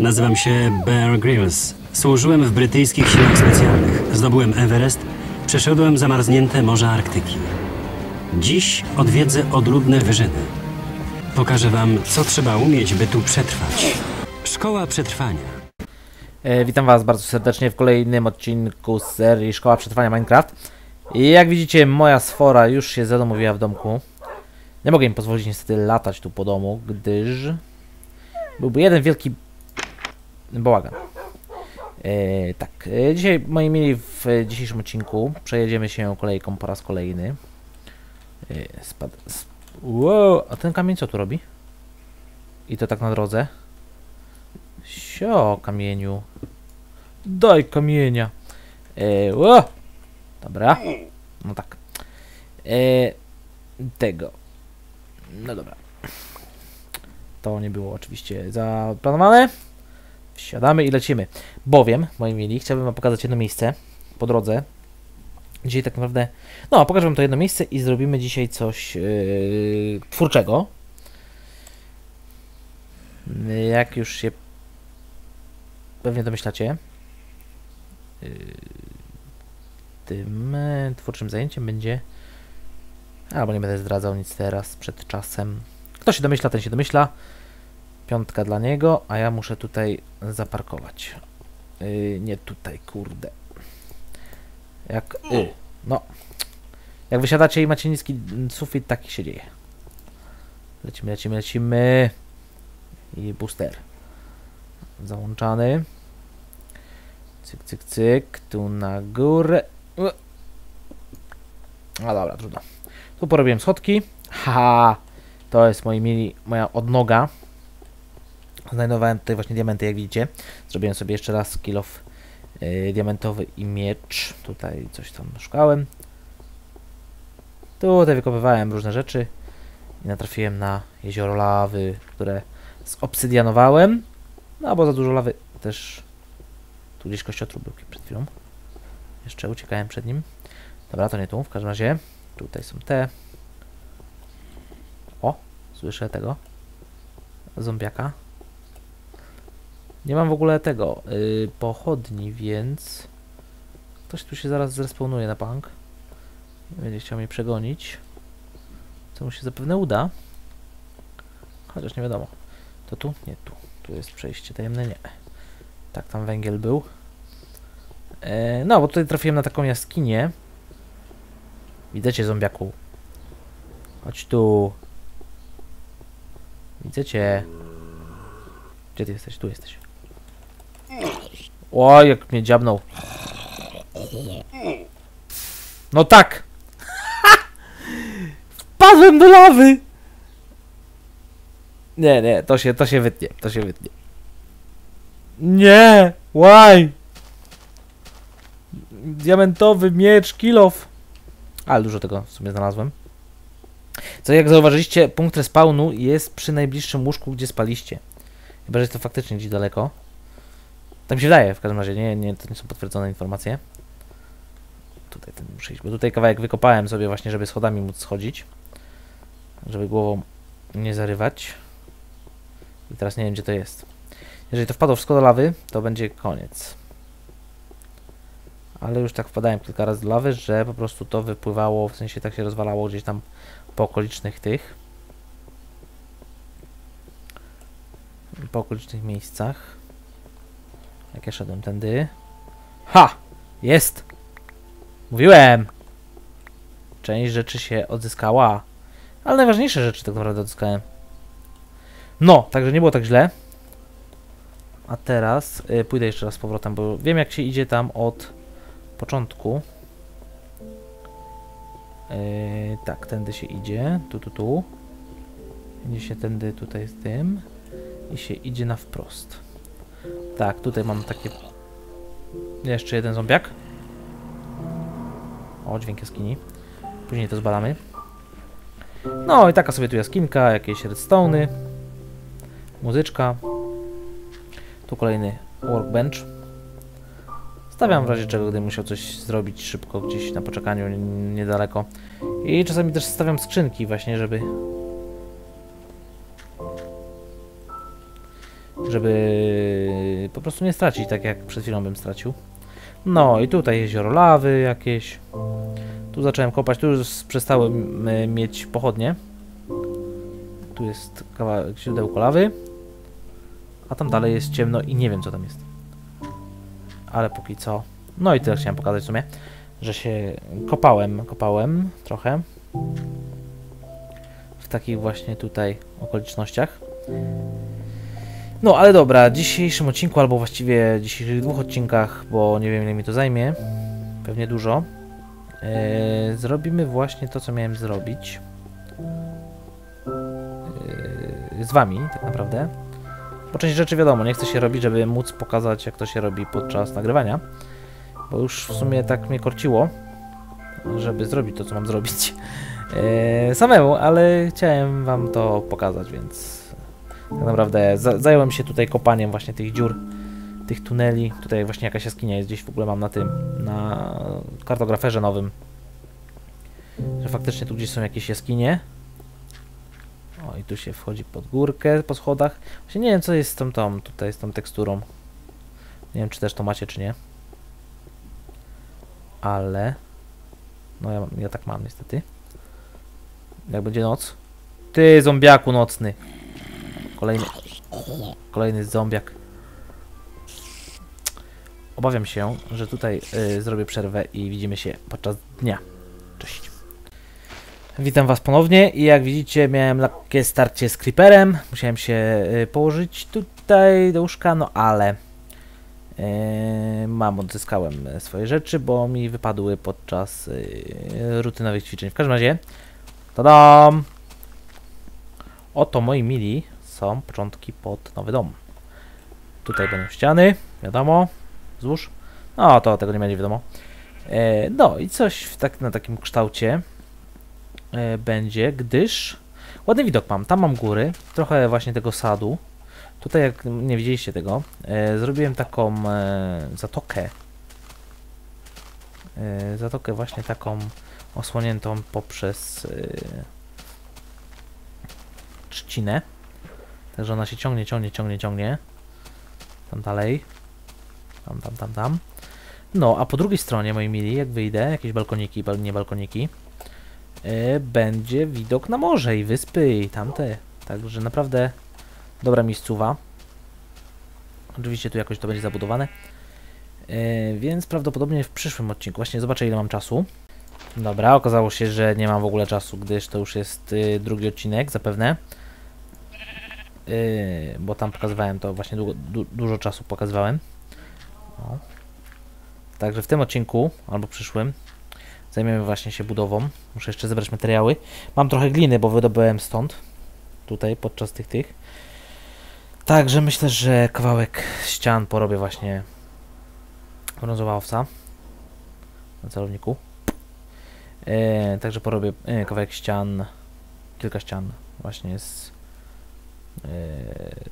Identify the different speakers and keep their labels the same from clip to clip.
Speaker 1: Nazywam się Bear Grylls. Służyłem w brytyjskich siłach specjalnych. Zdobyłem Everest, przeszedłem zamarznięte morza Arktyki. Dziś odwiedzę odludne wyżyny. Pokażę wam, co trzeba umieć, by tu przetrwać. Szkoła przetrwania.
Speaker 2: E, witam Was bardzo serdecznie w kolejnym odcinku z serii Szkoła Przetrwania Minecraft. I jak widzicie, moja sfora już się zadomowiła w domku. Nie mogę im pozwolić niestety latać tu po domu, gdyż byłby jeden wielki bałagan. E, tak, e, dzisiaj moi mili w dzisiejszym odcinku przejedziemy się kolejką po raz kolejny. E, spad, sp wow, a ten kamień co tu robi? I to tak na drodze. Sio, kamieniu. Daj kamienia. E, o! Dobra. No tak. E, tego. No dobra. To nie było oczywiście zaplanowane. Wsiadamy i lecimy. Bowiem, moi mili, chciałbym wam pokazać jedno miejsce po drodze. Dzisiaj tak naprawdę... No, pokażę wam to jedno miejsce i zrobimy dzisiaj coś yy, twórczego. Jak już się pewnie domyślacie, yy, tym twórczym zajęciem będzie... Albo nie będę zdradzał nic teraz, przed czasem. Kto się domyśla, ten się domyśla. Piątka dla niego, a ja muszę tutaj zaparkować. Yy, nie tutaj, kurde. Jak... Yy, no. Jak wysiadacie i macie niski sufit, taki się dzieje. Lecimy, lecimy, lecimy. I booster. Załączany. Cyk, cyk, cyk. Tu na górę. No dobra, trudno. Tu porobiłem schodki. Haha. To jest moi mili, moja odnoga. Znajdowałem tutaj właśnie diamenty, jak widzicie. Zrobiłem sobie jeszcze raz kill of yy, diamentowy i miecz. Tutaj coś tam szukałem. Tutaj wykopywałem różne rzeczy. I natrafiłem na jezioro lawy, które zobsydianowałem. No, bo za dużo lawy też... Tu gdzieś kościotrup był przed chwilą. Jeszcze uciekałem przed nim. Dobra, to nie tu, w każdym razie. Tutaj są te. O, słyszę tego. Zombiaka. Nie mam w ogóle tego yy, pochodni, więc ktoś tu się zaraz zrespawnuje na bank. Będzie chciał mnie przegonić. Co mu się zapewne uda. Chociaż nie wiadomo. To tu? Nie, tu. Tu jest przejście tajemne? Nie. Tak, tam węgiel był. E, no, bo tutaj trafiłem na taką jaskinię. Widzę cię, zombiaku. Chodź tu. Widzę cię. Gdzie ty jesteś? Tu jesteś. Oj, jak mnie dziabnął. No tak! Wpadłem do lawy! Nie, nie, to się, to się wytnie, to się wytnie. Nie! Why? Diamentowy miecz, kilof. Ale dużo tego w sumie znalazłem. Co jak zauważyliście, punkt respawnu jest przy najbliższym łóżku, gdzie spaliście. Chyba, że jest to faktycznie gdzieś daleko. Tak mi się wydaje, w każdym razie, nie, nie, to nie są potwierdzone informacje. Tutaj ten muszę iść, bo tutaj kawałek wykopałem sobie właśnie, żeby schodami móc schodzić. Żeby głową nie zarywać. I teraz nie wiem, gdzie to jest. Jeżeli to wpadło wszystko do lawy, to będzie koniec. Ale już tak wpadałem kilka razy do lawy, że po prostu to wypływało, w sensie tak się rozwalało gdzieś tam po okolicznych tych. Po okolicznych miejscach. Jak ja szedłem tędy. Ha! Jest! Mówiłem! Część rzeczy się odzyskała. Ale najważniejsze rzeczy tak naprawdę odzyskałem. No, także nie było tak źle. A teraz y, pójdę jeszcze raz z powrotem, bo wiem jak się idzie tam od początku. Yy, tak, tędy się idzie. Tu, tu, tu. Idzie się tędy tutaj z tym. I się idzie na wprost. Tak, tutaj mam takie... Jeszcze jeden zombiak. O, dźwięk jaskini. Później to zbalamy. No i taka sobie tu jaskinka, jakieś redstone'y. Muzyczka. Tu kolejny workbench. Stawiam w razie czego, gdy musiał coś zrobić szybko gdzieś na poczekaniu, niedaleko. I czasami też stawiam skrzynki właśnie, żeby... żeby po prostu nie stracić, tak jak przed chwilą bym stracił. No i tutaj jezioro lawy jakieś. Tu zacząłem kopać, tu już przestałem e, mieć pochodnie. Tu jest kawałek źródełko lawy. A tam dalej jest ciemno i nie wiem co tam jest. Ale póki co. No i tyle chciałem pokazać w sumie, że się kopałem, kopałem trochę. W takich właśnie tutaj okolicznościach. No ale dobra, w dzisiejszym odcinku, albo właściwie w dzisiejszych dwóch odcinkach, bo nie wiem ile mi to zajmie, pewnie dużo, e, zrobimy właśnie to, co miałem zrobić e, z wami, tak naprawdę. Bo część rzeczy wiadomo, nie chcę się robić, żeby móc pokazać, jak to się robi podczas nagrywania, bo już w sumie tak mnie korciło, żeby zrobić to, co mam zrobić e, samemu, ale chciałem wam to pokazać, więc tak naprawdę za zająłem się tutaj kopaniem właśnie tych dziur, tych tuneli. Tutaj właśnie jakaś jaskinia jest gdzieś w ogóle mam na tym, na kartograferze nowym. Że faktycznie tu gdzieś są jakieś jaskinie. O i tu się wchodzi pod górkę po schodach. Właśnie nie wiem co jest z tą, tą tutaj z tą teksturą. Nie wiem czy też to macie czy nie. Ale... No ja, ja tak mam niestety. Jak będzie noc. Ty zombiaku nocny. Kolejny. Kolejny zombiak. Obawiam się, że tutaj y, zrobię przerwę i widzimy się podczas dnia. Cześć. Witam Was ponownie i jak widzicie miałem lekkie starcie z creeperem. Musiałem się y, położyć tutaj do łóżka, no ale y, mam, odzyskałem swoje rzeczy, bo mi wypadły podczas y, rutynowych ćwiczeń. W każdym razie, tadam! Oto moi mili są początki pod nowy dom. Tutaj będą ściany, wiadomo, wzdłuż. No, to tego nie będzie wiadomo. E, no i coś w tak, na takim kształcie e, będzie, gdyż ładny widok mam. Tam mam góry, trochę właśnie tego sadu. Tutaj, jak nie widzieliście tego, e, zrobiłem taką e, zatokę. E, zatokę właśnie taką osłoniętą poprzez e, trzcinę. Także ona się ciągnie, ciągnie, ciągnie, ciągnie. Tam dalej. Tam, tam, tam, tam. No, a po drugiej stronie, moi mili, jak wyjdę, jakieś balkoniki, bal nie balkoniki, yy, będzie widok na morze i wyspy i tamte. Także naprawdę dobra miejscowa. Oczywiście tu jakoś to będzie zabudowane. Yy, więc prawdopodobnie w przyszłym odcinku, właśnie zobaczę ile mam czasu. Dobra, okazało się, że nie mam w ogóle czasu, gdyż to już jest yy, drugi odcinek zapewne. Yy, bo tam pokazywałem to właśnie długo, du, dużo czasu pokazywałem. No. Także w tym odcinku, albo przyszłym, zajmiemy właśnie się budową. Muszę jeszcze zebrać materiały. Mam trochę gliny, bo wydobyłem stąd, tutaj, podczas tych tych. Także myślę, że kawałek ścian porobię właśnie brązowa owca na celowniku. Yy, także porobię yy, kawałek ścian, kilka ścian właśnie z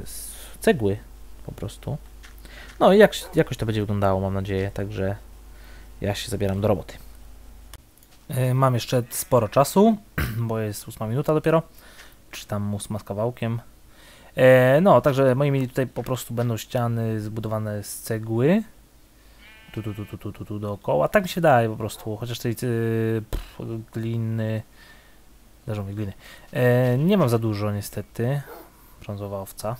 Speaker 2: z cegły po prostu. No i jak, jakoś to będzie wyglądało, mam nadzieję, także ja się zabieram do roboty. Yy, mam jeszcze sporo czasu, bo jest 8 minuta dopiero, czy tam 8 z kawałkiem. Yy, no, także moi mieli tutaj po prostu będą ściany zbudowane z cegły. Tu, tu, tu, tu, tu, tu, dookoła. Tak mi się daje po prostu, chociaż tej pff, gliny... Leżą mi gliny. Nie mam za dużo niestety brązowa owca.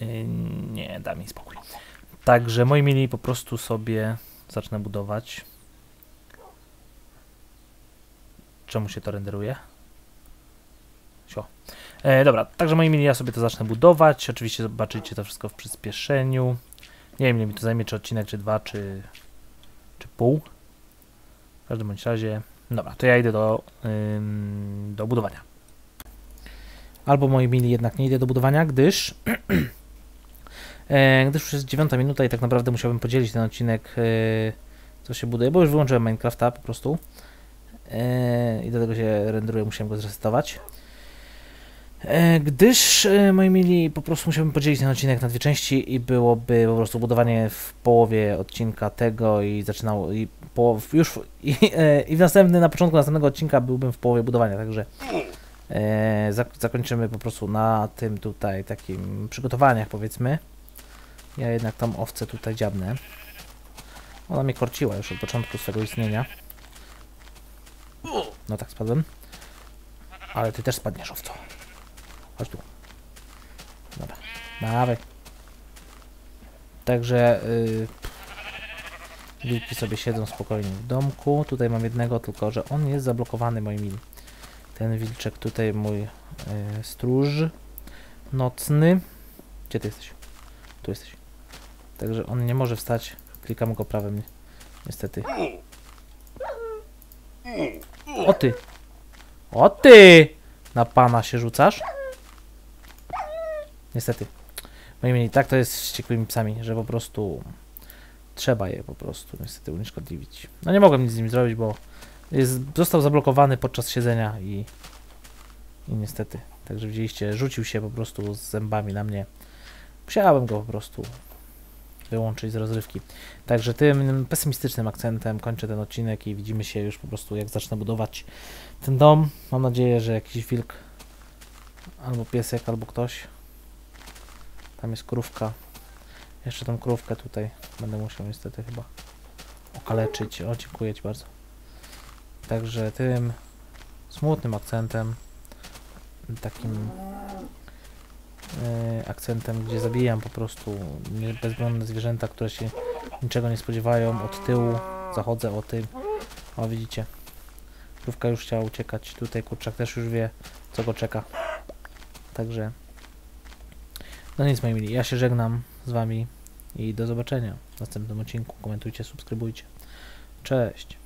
Speaker 2: Yy, nie, da mi spokój. Także moi mili po prostu sobie zacznę budować. Czemu się to renderuje? Sio. E, dobra, także moi mili, ja sobie to zacznę budować. Oczywiście zobaczycie to wszystko w przyspieszeniu. Nie wiem, ile mi to zajmie, czy odcinek, czy dwa, czy, czy pół. W każdym bądź razie. Dobra, to ja idę do, ym, do budowania. Albo moi mili jednak nie idę do budowania, gdyż e, gdyż już jest 9 minuta i tak naprawdę musiałbym podzielić ten odcinek e, co się buduje, bo już wyłączyłem Minecrafta po prostu e, i do tego się renderuje, musiałem go zresetować. Gdyż, moi mili, po prostu musiałbym podzielić ten odcinek na dwie części i byłoby po prostu budowanie w połowie odcinka tego i zaczynał i po, już i, i w następny, na początku następnego odcinka byłbym w połowie budowania, także zakończymy po prostu na tym tutaj takim przygotowaniach powiedzmy. Ja jednak tam owce tutaj dziabnę. Ona mnie korciła już od początku swego istnienia. No tak, spadłem. Ale ty też spadniesz, owco. Chodź tu. Dobra, dawaj. Także yy, wilki sobie siedzą spokojnie w domku. Tutaj mam jednego, tylko że on jest zablokowany moimi. Ten wilczek tutaj mój yy, stróż nocny. Gdzie ty jesteś? Tu jesteś. Także on nie może wstać. Klikam go prawym. ni- Niestety. O ty! O ty! Na pana się rzucasz? Niestety. Moi mili, tak to jest z wściekłymi psami, że po prostu trzeba je po prostu niestety unieszkodliwić. No nie mogłem nic z nim zrobić, bo jest, został zablokowany podczas siedzenia i, i niestety. Także widzieliście, rzucił się po prostu z zębami na mnie. Musiałem go po prostu wyłączyć z rozrywki. Także tym pesymistycznym akcentem kończę ten odcinek i widzimy się już po prostu jak zacznę budować ten dom. Mam nadzieję, że jakiś wilk albo piesek, albo ktoś. Tam jest krówka. Jeszcze tą krówkę tutaj będę musiał niestety chyba okaleczyć. O, dziękuję Ci bardzo. Także tym smutnym akcentem, takim e, akcentem, gdzie zabijam po prostu bezbronne zwierzęta, które się niczego nie spodziewają. Od tyłu zachodzę o tym. O, widzicie. Krówka już chciała uciekać. Tutaj kurczak też już wie, co go czeka. Także no nic moi mili, ja się żegnam z wami i do zobaczenia w następnym odcinku. Komentujcie, subskrybujcie. Cześć.